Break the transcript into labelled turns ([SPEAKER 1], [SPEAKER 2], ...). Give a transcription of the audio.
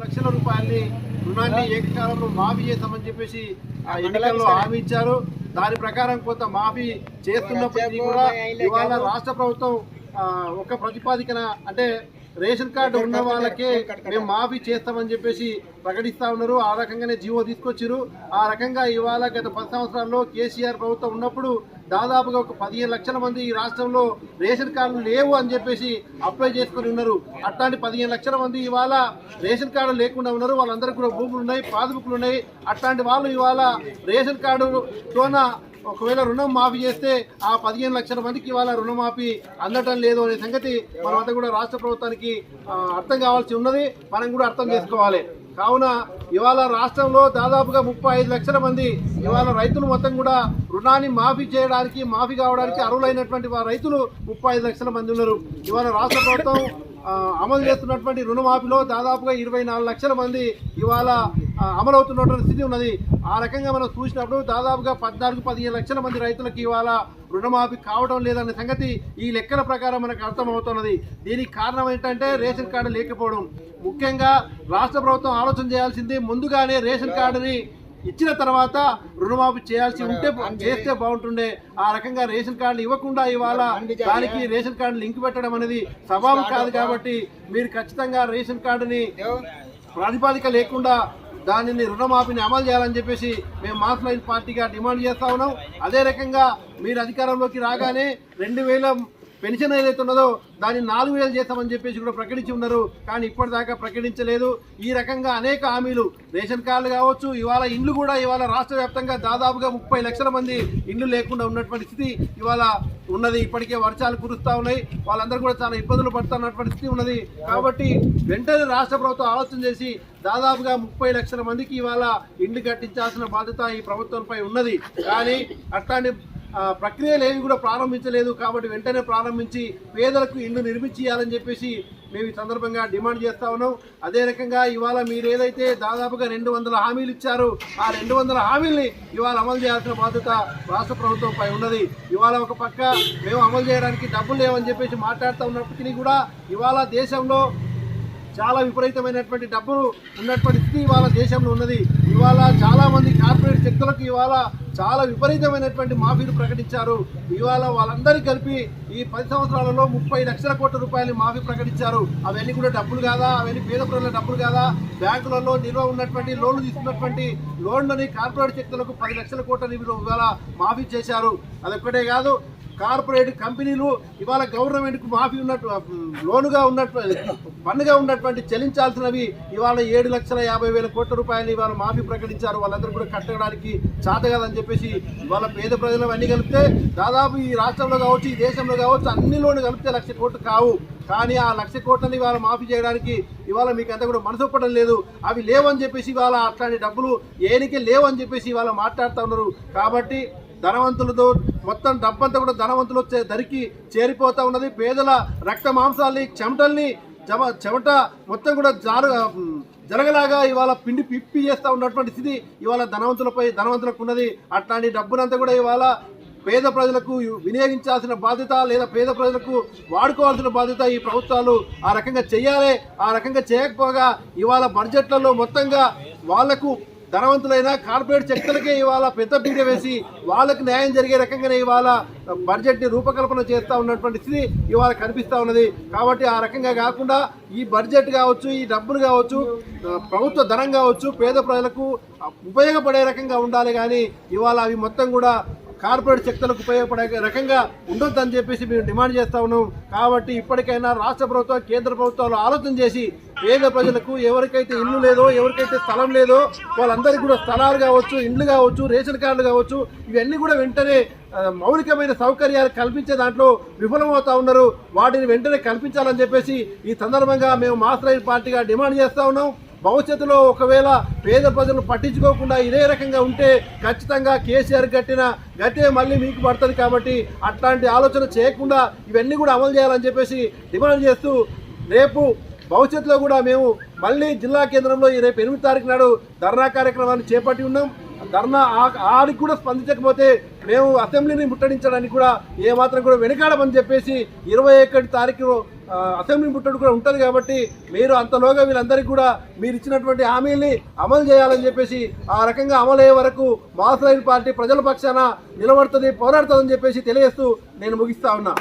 [SPEAKER 1] లక్షల రూపాయల్ని రుణాన్ని ఏకకాలంలో మాఫీ చేస్తామని చెప్పేసి ఆ ఎన్నికల్లో హామీ ఇచ్చారు. దాని ప్రకారం కొంత మాఫీ చేస్తున్నప్పటికీ కూడా ఇవాళ రాష్ట్ర ప్రభుత్వం ఒక ప్రతిపాదికన అంటే రేషన్ కార్డు ఉన్న వాళ్ళకే మేము మాఫీ చేస్తామని చెప్పేసి ప్రకటిస్తా ఉన్నారు. ఆ రకంగానే జీవో తీసుకొచ్చారు ఆ రకంగా ఇవాళ గత పది సంవత్సరాల్లో కేసీఆర్ ప్రభుత్వం ఉన్నప్పుడు దాదాపుగా ఒక పదిహేను లక్షల మంది ఈ రాష్ట్రంలో రేషన్ కార్డులు లేవు అని చెప్పేసి అప్లై చేసుకొని ఉన్నారు. అట్లాంటి పదిహేను లక్షల మంది ఇవాళ రేషన్ కార్డు లేకుండా ఉన్నారు. వాళ్ళందరికీ కూడా భూములు ఉన్నాయి పాస్బుక్లు ఉన్నాయి. అట్లాంటి వాళ్ళు ఇవాళ రేషన్ కార్డుతోన ఒకవేళ రుణం మాఫీ చేస్తే ఆ పదిహేను లక్షల మందికి ఇవాళ రుణమాఫీ అందటం లేదు అనే సంగతి మనమంతా కూడా రాష్ట్ర ప్రభుత్వానికి అర్థం కావాల్సి ఉన్నది. మనం కూడా అర్థం చేసుకోవాలి. కావున ఇవాళ రాష్ట్రంలో దాదాపుగా ముప్పై ఐదు లక్షల మంది ఇవాళ రైతులు మొత్తం కూడా రుణాన్ని మాఫీ చేయడానికి మాఫీ కావడానికి అర్హులైనటువంటి రైతులు ముప్పై ఐదు లక్షల మంది ఉన్నారు. ఇవాళ రాష్ట్ర ప్రభుత్వం అమలు చేస్తున్నటువంటి రుణమాఫీలో దాదాపుగా ఇరవై నాలుగు లక్షల మంది ఇవాళ అమలవుతున్నటువంటి స్థితి ఉన్నది. ఆ రకంగా మనం చూసినప్పుడు దాదాపుగా పద్నాలుగు పదిహేను లక్షల మంది రైతులకు ఇవాళ రుణమాఫీ కావడం లేదనే సంగతి ఈ లెక్కల ప్రకారం మనకు అర్థమవుతున్నది. దీనికి కారణం ఏంటంటే రేషన్ కార్డు లేకపోవడం. ముఖ్యంగా రాష్ట్ర ప్రభుత్వం ఆలోచన చేయాల్సింది ముందుగానే రేషన్ కార్డుని ఇచ్చిన తర్వాత రుణమాఫీ చేయాల్సి ఉంటే చేస్తే బాగుంటుండే. ఆ రకంగా రేషన్ కార్డులు ఇవ్వకుండా ఇవాళ దానికి రేషన్ కార్డు లింక్ పెట్టడం అనేది స్వభావం కాదు కాబట్టి మీరు ఖచ్చితంగా రేషన్ కార్డుని ప్రాతిపాదిక లేకుండా దానిని రుణమాఫీని అమలు చేయాలని చెప్పేసి మేము మాస్ లైన్ పార్టీగా డిమాండ్ చేస్తా ఉన్నాం. అదే రకంగా మీరు అధికారంలోకి రాగానే రెండు వేల పెన్షన్ ఏదైతే ఉన్నదో దాన్ని నాలుగు వేలు చేస్తామని చెప్పేసి కూడా ప్రకటించి ఉన్నారు. కానీ ఇప్పటిదాకా ప్రకటించలేదు. ఈ రకంగా అనేక హామీలు రేషన్ కార్డులు కావచ్చు ఇవాళ ఇండ్లు కూడా ఇవాళ రాష్ట్ర వ్యాప్తంగా దాదాపుగా ముప్పై లక్షల మంది ఇండ్లు లేకుండా ఉన్నటువంటి స్థితి ఇవాళ ఉన్నది. ఇప్పటికే వర్షాలు కురుస్తూ ఉన్నాయి. వాళ్ళందరూ కూడా చాలా ఇబ్బందులు పడుతున్నటువంటి స్థితి ఉన్నది. కాబట్టి వెంటనే రాష్ట్ర ప్రభుత్వం ఆలోచన చేసి దాదాపుగా ముప్పై లక్షల మందికి ఇవాళ ఇండ్లు కట్టించాల్సిన బాధ్యత ఈ ప్రభుత్వంపై ఉన్నది. కానీ అట్లాంటి ప్రక్రియలు ఏవి కూడా ప్రారంభించలేదు కాబట్టి వెంటనే ప్రారంభించి పేదలకు ఇల్లు నిర్మించి చెప్పేసి మేము ఈ సందర్భంగా డిమాండ్ చేస్తా ఉన్నాం. అదే రకంగా ఇవాళ మీరు ఏదైతే దాదాపుగా రెండు వందల హామీలు ఇచ్చారో ఆ రెండు వందల హామీల్ని ఇవాళ అమలు చేయాల్సిన బాధ్యత రాష్ట్ర ప్రభుత్వంపై ఉన్నది. ఇవాళ ఒక పక్క మేము అమలు చేయడానికి డబ్బులు లేవని చెప్పేసి మాట్లాడుతూ ఉన్నప్పటికీ కూడా ఇవాళ దేశంలో చాలా విపరీతమైనటువంటి డబ్బులు ఉన్నటువంటి స్థితి ఇవాళ దేశంలో ఉన్నది. ఇవాళ చాలా మంది కార్పొరేట్ శక్తులకు ఇవాళ చాలా విపరీతమైనటువంటి మాఫీలు ప్రకటించారు. ఇవాళ వాళ్ళందరూ కలిపి ఈ పది సంవత్సరాలలో ముప్పై లక్షల కోట్ల రూపాయలు మాఫీ ప్రకటించారు. అవన్నీ కూడా డబ్బులు కాదా? అవన్నీ పేద ప్రజల డబ్బులు కాదా? బ్యాంకులలో నిల్వ ఉన్నటువంటి లోన్లు తీసుకున్నటువంటి లోన్లని కార్పొరేట్ శక్తులకు పది లక్షల కోట్ల ఇవాళ మాఫీ చేశారు. అదొక్కటే కాదు కార్పొరేట్ కంపెనీలు ఇవాళ గవర్నమెంట్కు మాఫీ ఉన్నట్టు లోనుగా ఉన్నట్టు పన్నుగా ఉన్నటువంటి చెల్లించాల్సినవి ఇవాళ ఏడు లక్షల యాభై వేల కోట్ల రూపాయలు ఇవాళ మాఫీ ప్రకటించారు. వాళ్ళందరూ కూడా కట్టడానికి చాతగాదని చెప్పేసి ఇవాళ పేద ప్రజలు అన్ని కలిపితే దాదాపు ఈ రాష్ట్రంలో కావచ్చు ఈ దేశంలో కావచ్చు అన్ని లోన్లు కలిపితే లక్ష కోట్లు కావు. కానీ ఆ లక్ష కోట్లని ఇవాళ మాఫీ చేయడానికి ఇవాళ మీకు అంతా కూడా మనసు ఒప్పడం లేదు. అవి లేవని చెప్పేసి ఇవాళ అట్లాంటి డబ్బులు ఏనికే లేవని చెప్పేసి ఇవాళ మాట్లాడుతూ ఉన్నారు. కాబట్టి ధనవంతులతో మొత్తం డబ్బంతా కూడా ధనవంతులు వచ్చే ధరికి చేరిపోతా ఉన్నది. పేదల రక్త మాంసాల్ని చెమటల్ని చెమ చెమట మొత్తం కూడా జారు జరగలాగా ఇవాళ పిండి పిప్పి చేస్తూ ఉన్నటువంటి స్థితి ఇవాళ ధనవంతులపై ధనవంతులకు ఉన్నది అట్లాంటి డబ్బునంతా కూడా ఇవాళ పేద ప్రజలకు వినియోగించాల్సిన బాధ్యత లేదా పేద ప్రజలకు వాడుకోవాల్సిన బాధ్యత ఈ ప్రభుత్వాలు ఆ రకంగా చేయాలి. ఆ రకంగా చేయకపోగా ఇవాళ బడ్జెట్లలో మొత్తంగా వాళ్ళకు ధనవంతులైన కార్పొరేట్ శక్తులకే ఇవాళ పెద్ద పీడ వేసి వాళ్ళకి న్యాయం జరిగే రకంగానే ఇవాళ బడ్జెట్ని రూపకల్పన చేస్తూ ఉన్నటువంటి స్థితి ఇవాళ కనిపిస్తూ ఉన్నది. కాబట్టి ఆ రకంగా కాకుండా ఈ బడ్జెట్ కావచ్చు ఈ డబ్బులు కావచ్చు ప్రభుత్వ ధనం కావచ్చు పేద ప్రజలకు ఉపయోగపడే రకంగా ఉండాలి. కానీ ఇవాళ అవి మొత్తం కూడా కార్పొరేట్ శక్తులకు ఉపయోగపడే రకంగా ఉండొద్దని చెప్పేసి మేము డిమాండ్ చేస్తా ఉన్నాం. కాబట్టి ఇప్పటికైనా రాష్ట్ర ప్రభుత్వం కేంద్ర ప్రభుత్వాలు ఆలోచన చేసి పేద ప్రజలకు ఎవరికైతే ఇల్లు లేదో ఎవరికైతే స్థలం లేదో వాళ్ళందరికీ కూడా స్థలాలు కావచ్చు ఇండ్లు కావచ్చు రేషన్ కార్డులు కావచ్చు ఇవన్నీ కూడా వెంటనే మౌలికమైన సౌకర్యాలు కల్పించే దాంట్లో విఫలమవుతా ఉన్నారు. వాటిని వెంటనే కల్పించాలని చెప్పేసి ఈ సందర్భంగా మేము మాస్టర్ పార్టీగా డిమాండ్ చేస్తా ఉన్నాం. భవిష్యత్తులో ఒకవేళ పేద ప్రజలు పట్టించుకోకుండా ఇదే రకంగా ఉంటే ఖచ్చితంగా కేసీఆర్ కట్టిన గతే మళ్ళీ మీకు పడుతుంది కాబట్టి అట్లాంటి ఆలోచన చేయకుండా ఇవన్నీ కూడా అమలు చేయాలని చెప్పేసి డిమాండ్ చేస్తూ రేపు భవిష్యత్తులో కూడా మేము మళ్ళీ జిల్లా కేంద్రంలో ఈ రేపు ఎనిమిది తారీఖు నాడు ధర్నా కార్యక్రమాన్ని చేపట్టి ఉన్నాం. ధర్నా ఆడికి కూడా స్పందించకపోతే మేము అసెంబ్లీని ముట్టడించడానికి కూడా ఏమాత్రం కూడా వెనకాడమని చెప్పేసి ఇరవై ఒకటి తారీఖు అసెంబ్లీ ముట్టడి కూడా ఉంటుంది కాబట్టి మీరు అంతలోగా వీళ్ళందరికీ కూడా మీరు ఇచ్చినటువంటి హామీల్ని అమలు చేయాలని చెప్పేసి ఆ రకంగా అమలు అయ్యే వరకు మాస్ పార్టీ ప్రజల పక్షాన నిలబడుతుంది పోరాడుతుందని చెప్పేసి తెలియజేస్తూ నేను ముగిస్తా ఉన్నా.